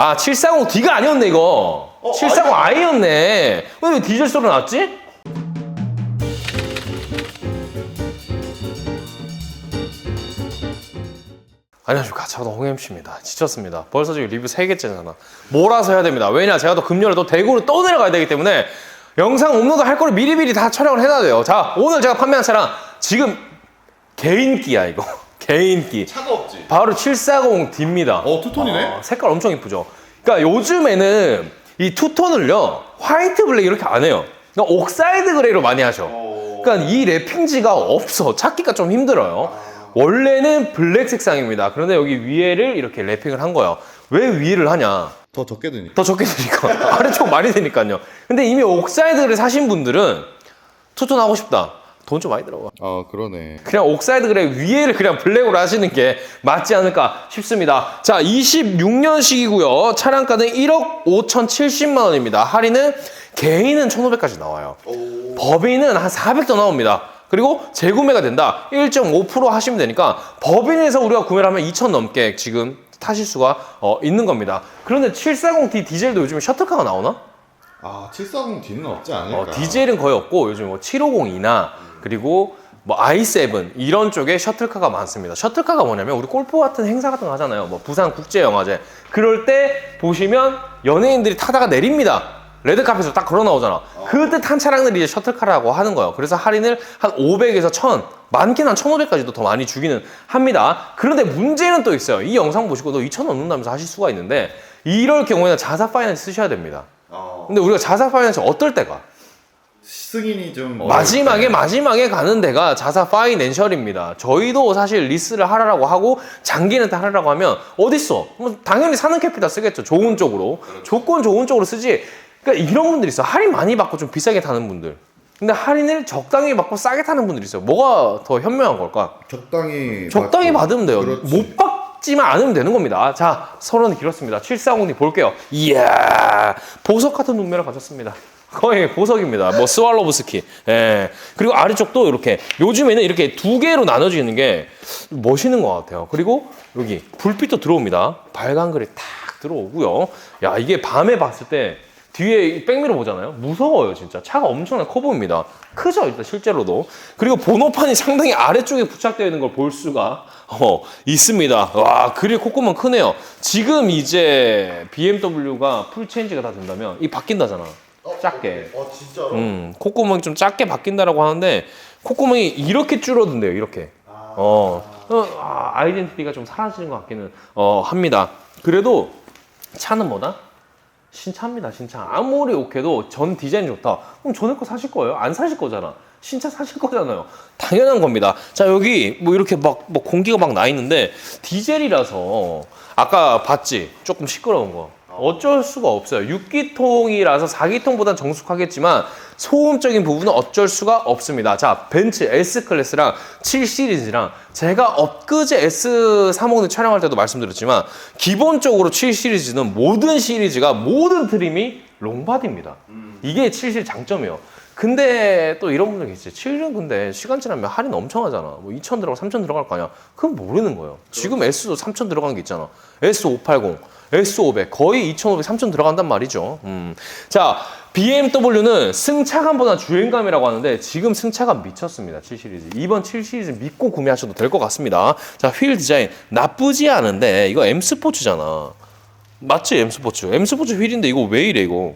아 740D가 아니었네 이거. 어, 740i였네. 왜 디젤 소리 났지? 안녕하십니까. 차도 홍MC입니다. 지쳤습니다. 벌써 지금 리뷰 3개째잖아 몰아서 해야 됩니다. 왜냐 제가 또 금요일에 또 대구를 또 내려가야 되기 때문에 영상 업로드 할 거를 미리미리 다 촬영을 해놔야 돼요. 자 오늘 제가 판매한 차량 지금 개인기야 이거 개인기 차가 없지. 바로 740D입니다 어, 투톤이네? 아, 색깔 엄청 이쁘죠 그러니까 요즘에는 이 투톤을요 화이트 블랙 이렇게 안 해요 그러니까 옥사이드 그레이로 많이 하셔 어. 그러니까 이 랩핑지가 없어. 찾기가 좀 힘들어요. 원래는 블랙 색상입니다. 그런데 여기 위에를 이렇게 랩핑을 한 거예요. 왜 위를 하냐? 더 적게 드니까. 더 적게 되니까. 아래쪽 많이 되니까요. 근데 이미 옥사이드를 사신 분들은 투톤 하고 싶다. 돈 좀 많이 들어가. 아, 그러네. 그냥 옥사이드 그래 위에를 그냥 블랙으로 하시는 게 맞지 않을까 싶습니다. 자, 26년식이고요. 차량가는 1억 5,070만 원입니다. 할인은 개인은 1,500까지 나와요. 오. 법인은 한 400더 나옵니다. 그리고 재구매가 된다. 1.5% 하시면 되니까 법인에서 우리가 구매를 하면 2,000 넘게 지금 타실 수가 어, 있는 겁니다. 그런데 740D 디젤도 요즘에 셔틀카가 나오나? 아, 740D는 없지 않을까? 어, 디젤은 거의 없고 요즘 뭐 750이나 그리고 뭐 i7 이런 쪽에 셔틀카가 많습니다. 셔틀카가 뭐냐면 우리 골프 같은 행사 같은 거 하잖아요. 뭐 부산 국제 영화제 그럴 때 보시면 연예인들이 타다가 내립니다. 레드카펫으로 딱 걸어 나오잖아. 그때 탄 차량들이 이제 셔틀카라고 하는 거예요. 그래서 할인을 한 500에서 1000, 많게는 한 1500까지도 더 많이 주기는 합니다. 그런데 문제는 또 있어요. 이 영상 보시고 너 2000 넘는다면서 하실 수가 있는데 이럴 경우에는 자사 파이낸스 쓰셔야 됩니다. 어. 근데 우리가 자사 파이낸스 어떨 때가? 승인이 좀. 마지막에 마지막에 가는 데가 자사 파이낸셜입니다. 저희도 사실 리스를 하라고 하고 장기는 다 하라고 하면 어딨어? 뭐 당연히 사는 캐피탈 쓰겠죠. 좋은 쪽으로. 조건 좋은 쪽으로 쓰지. 그러니까 이런 분들이 있어. 할인 많이 받고 좀 비싸게 타는 분들. 근데 할인을 적당히 받고 싸게 타는 분들이 있어요. 뭐가 더 현명한 걸까? 적당히. 적당히. 받으면 돼요. 그렇지. 못 받지만 않으면 되는 겁니다. 자, 서론이 길었습니다. 740님 볼게요. 이야, 보석 같은 눈매를 가졌습니다. 거의 보석입니다. 뭐 스왈로브스키. 예. 그리고 아래쪽도 이렇게 요즘에는 이렇게 두 개로 나눠지는 게 멋있는 것 같아요. 그리고 여기 불빛도 들어옵니다. 발광 글이 탁 들어오고요. 야, 이게 밤에 봤을 때 뒤에 이 백미러 보잖아요. 무서워요, 진짜. 차가 엄청나게 커 보입니다. 크죠, 일단 실제로도. 그리고 번호판이 상당히 아래쪽에 부착되어 있는 걸 볼 수가 어, 있습니다. 와, 그릴 콧구멍 크네요. 지금 이제 BMW가 풀 체인지가 다 된다면 이 바뀐다잖아. 작게. 어, 진짜로? 음, 콧구멍이 좀 작게 바뀐다라고 하는데 콧구멍이 이렇게 줄어든대요, 이렇게. 어, 어, 아, 아이덴티티가 좀 사라지는 것 같기는 어, 합니다. 그래도 차는 뭐다? 신차입니다, 신차. 아무리 오케도 전 디자인 좋다. 그럼 전에 거 사실 거예요? 안 사실 거잖아. 신차 사실 거잖아요. 당연한 겁니다. 자, 여기 뭐 이렇게 막, 뭐 공기가 막 나 있는데 디젤이라서 아까 봤지? 조금 시끄러운 거. 어쩔 수가 없어요. 6기통이라서 4기통보단 정숙하겠지만 소음적인 부분은 어쩔 수가 없습니다. 자, 벤츠 S클래스랑 7 시리즈랑 제가 엊그제 S350 촬영할 때도 말씀드렸지만 기본적으로 7 시리즈는 모든 시리즈가 모든 트림이 롱바디입니다. 이게 7시리즈 장점이에요. 근데 또 이런 분들 계시죠. 7은 근데 시간 지나면 할인 엄청 하잖아. 뭐 2천 들어가 3천 들어갈 거 아니야. 그건 모르는 거예요. 지금 S도 3천 들어간 게 있잖아. S580, S500 거의 2,500, 3,000 들어간단 말이죠. 음. 자, BMW는 승차감보다 주행감이라고 하는데 지금 승차감 미쳤습니다. 7 시리즈. 이번 7 시리즈 믿고 구매하셔도 될 것 같습니다. 자, 휠 디자인 나쁘지 않은데 이거 M 스포츠잖아. 맞지 M 스포츠. M 스포츠 휠인데 이거 왜 이래 이거?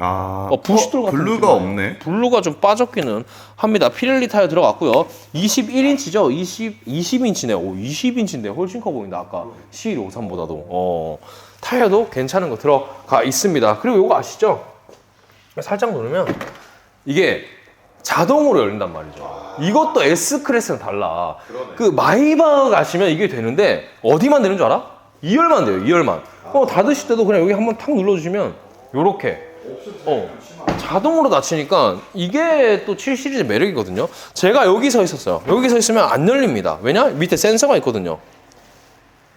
아. 어, 부시돌 같은 블루가 느낌이네. 없네. 블루가 좀 빠졌기는 합니다. 피렐리 타이어 들어갔고요. 21인치죠. 20 20인치네. 오, 20인치인데 훨씬 커 보인다. 아까 C53보다도. 어. 타이어도 괜찮은 거 들어가 있습니다. 그리고 이거 아시죠? 살짝 누르면 이게 자동으로 열린단 말이죠. 이것도 S 클래스랑 달라. 그러네. 그 마이바 가시면 이게 되는데 어디만 되는 줄 알아? 2열만 돼요. 2열만. 어, 닫으실 때도 그냥 여기 한번 탁 눌러주시면 요렇게 어, 자동으로 닫히니까 이게 또 7 시리즈 매력이거든요. 제가 여기 서 있었어요. 여기 서 있으면 안 열립니다. 왜냐? 밑에 센서가 있거든요.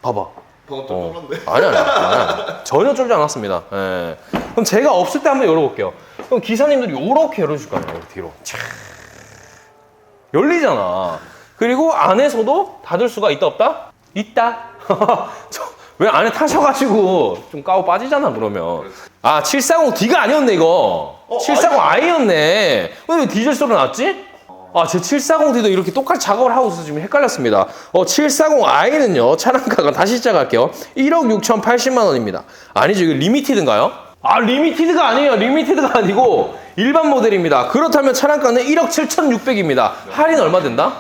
봐봐. 방금 어. 아니, 아니, 아니. 전혀 쫄지 않았습니다. 예. 그럼 제가 없을 때 한번 열어볼게요. 그럼 기사님들이 이렇게 열어줄 거 아니에요, 뒤로. 촤. 열리잖아. 그리고 안에서도 닫을 수가 있다, 없다? 있다. 저, 왜 안에 타셔가지고 좀 까고 빠지잖아 그러면 아 740D가 아니었네 이거 740i였네 왜 디젤 소리 났지? 아, 제 740D도 이렇게 똑같이 작업을 하고 있어서 지금 헷갈렸습니다. 어, 740i는요, 차량가가 다시 시작할게요. 1억 6,080만 원입니다. 아니죠, 이거 리미티드인가요? 아, 리미티드가 아니에요. 리미티드가 아니고 일반 모델입니다. 그렇다면 차량가는 1억 7,600입니다. 할인 얼마 된다?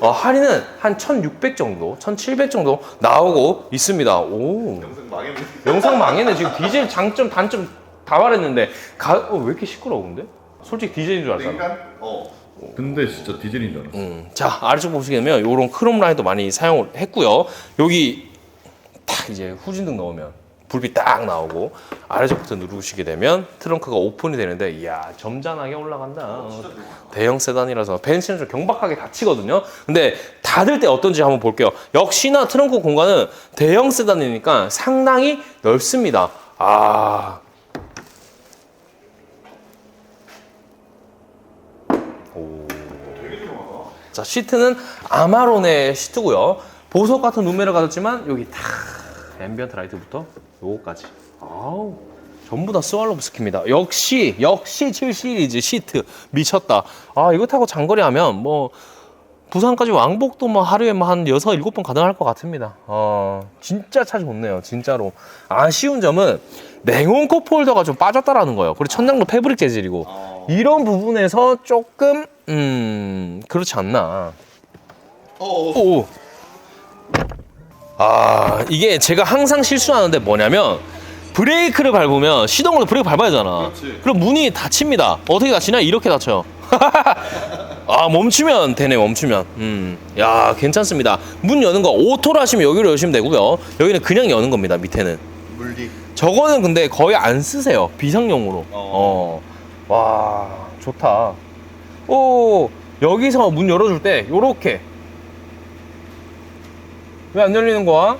어, 할인은 한 1,600 정도, 1,700 정도 나오고 있습니다. 오. 영상 망했네. 영상 망했네. 지금 디젤 장점, 단점 다 말했는데, 가, 어, 왜 이렇게 시끄러워, 근데? 솔직히 디젤인 줄 알았잖아. 냉간? 어. 근데 진짜 디젤인 줄 알았어. 음, 자 아래쪽 보시게 되면 이런 크롬 라인도 많이 사용을 했고요. 여기 딱 이제 후진등 넣으면 불빛 딱 나오고 아래쪽 버튼 누르시게 되면 트렁크가 오픈이 되는데 이야 점잖하게 올라간다. 어, 대형 세단이라서 벤츠는 좀 경박하게 닫히거든요. 근데 닫을 때 어떤지 한번 볼게요. 역시나 트렁크 공간은 대형 세단이니까 상당히 넓습니다. 아. 오. 자 시트는 아마론의 시트고요. 보석 같은 룸메를 가졌지만 여기 다 앰비언트 라이트부터 요거까지. 아우 전부 다 스왈로브 스키입니다. 역시 역시 7 시리즈 시트 미쳤다. 아 이거 타고 장거리 하면 뭐 부산까지 왕복도 뭐 하루에 뭐한 여섯 일곱 번 가능할 것 같습니다. 어 진짜 차 좋네요. 진짜로 아쉬운 점은 냉온 컵홀더가 좀 빠졌다라는 거예요. 그리고 천장도 패브릭 재질이고 어. 이런 부분에서 조금 음 그렇지 않나. 어. 오. 아 이게 제가 항상 실수하는데 뭐냐면 브레이크를 밟으면 시동으로 브레이크 밟아야 되잖아. 그렇지. 그럼 문이 닫힙니다. 어떻게 닫히냐? 이렇게 닫혀요. 아 멈추면 되네 멈추면. 음, 야 괜찮습니다. 문 여는 거 오토로 하시면 여기로 여시면 되고요. 여기는 그냥 여는 겁니다. 밑에는. 물리. 저거는 근데 거의 안 쓰세요. 비상용으로. 어. 어. 와, 좋다. 오, 여기서 문 열어줄 때, 요렇게. 왜 안 열리는 거야?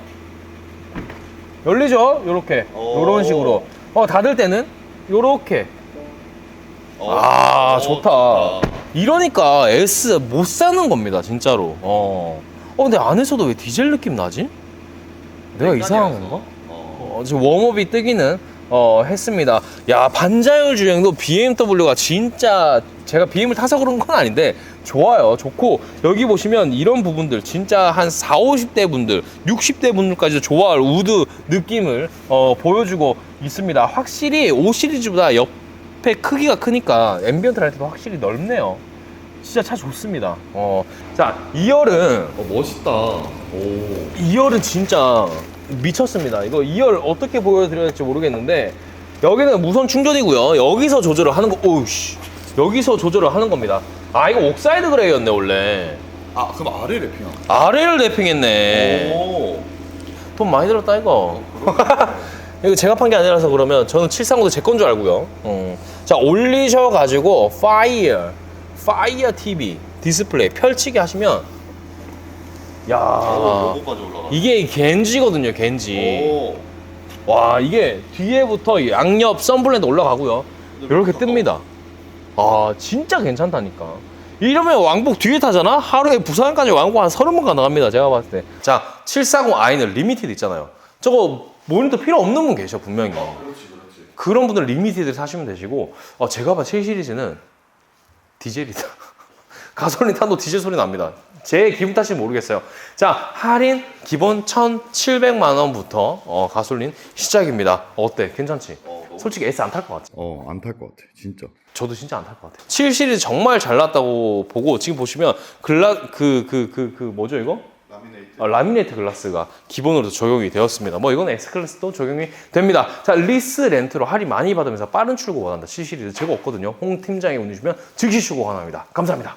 열리죠? 요렇게. 어. 요런 식으로. 어, 닫을 때는 요렇게. 어. 아, 어, 좋다. 이러니까 S 못 사는 겁니다, 진짜로. 어. 어, 근데 안에서도 왜 디젤 느낌 나지? 내가 이상한 건가? 어. 어, 지금 웜업이 뜨기는 어, 했습니다. 야 반자율 주행도 BMW가 진짜 제가 BM을 타서 그런 건 아닌데 좋아요. 좋고 여기 보시면 이런 부분들 진짜 한 4, 50대 분들, 60대 분들까지도 좋아할 우드 느낌을 어, 보여주고 있습니다. 확실히 5 시리즈보다 옆에 크기가 크니까 앰비언트 라이트도 확실히 넓네요. 진짜 차 좋습니다. 어, 자 2열은 어 멋있다. 오. 2열은 진짜 미쳤습니다. 이거 2열 어떻게 보여드려야 될지 모르겠는데 여기는 무선 충전이고요. 여기서 조절을 하는 거, 오우씨. 여기서 조절을 하는 겁니다. 아, 이거 옥사이드 그레이였네, 원래. 아 그럼 아래 랩핑. 아래를 랩핑했네. 오. 돈 많이 들었다, 이거. 이거 제가 판 게 아니라서 그러면 저는 730도 제 건 줄 알고요. 어. 자, 올리셔 가지고, 파이어, 파이어 TV 디스플레이 펼치게 하시면, 야 로고까지 올라가. 이게 겐지거든요, 겐지. 오. 와 이게 뒤에부터 양옆 썬블렌드 올라가고요 이렇게 뜹니다 아 진짜 괜찮다니까. 이러면 왕복 뒤에 타잖아? 하루에 부산까지 왕복 한 서른 번 가능합니다 제가 봤을 때자 740i는 리미티드 있잖아요. 저거 모니터 필요 없는 분 계셔 분명히. 그렇지 그렇지. 그런 분들 리미티드 사시면 되시고 어, 제가 봐 7 시리즈는 디젤이다 가솔린 타도 디젤 소리 납니다 제 기분 탓인지 모르겠어요 자 할인 기본 1,700만 원부터 어, 가솔린 시작입니다 어때 괜찮지? 어, 너무- 솔직히 S 안 탈 것 같지? 어 안 탈 것 같아 진짜. 저도 진짜 안 탈 것 같아요 7 시리즈 정말 잘 났다고 보고 지금 보시면 글라 그 그 그 그 뭐죠 이거? 라미네이트. 어, 라미네이트 글라스가 기본으로 적용이 되었습니다. 뭐 이건 S 클래스도 적용이 됩니다. 자 리스 렌트로 할인 많이 받으면서 빠른 출고 원한다. C 시리즈 제가 없거든요. 홍 팀장이 운주시면 즉시 출고 원합니다. 감사합니다.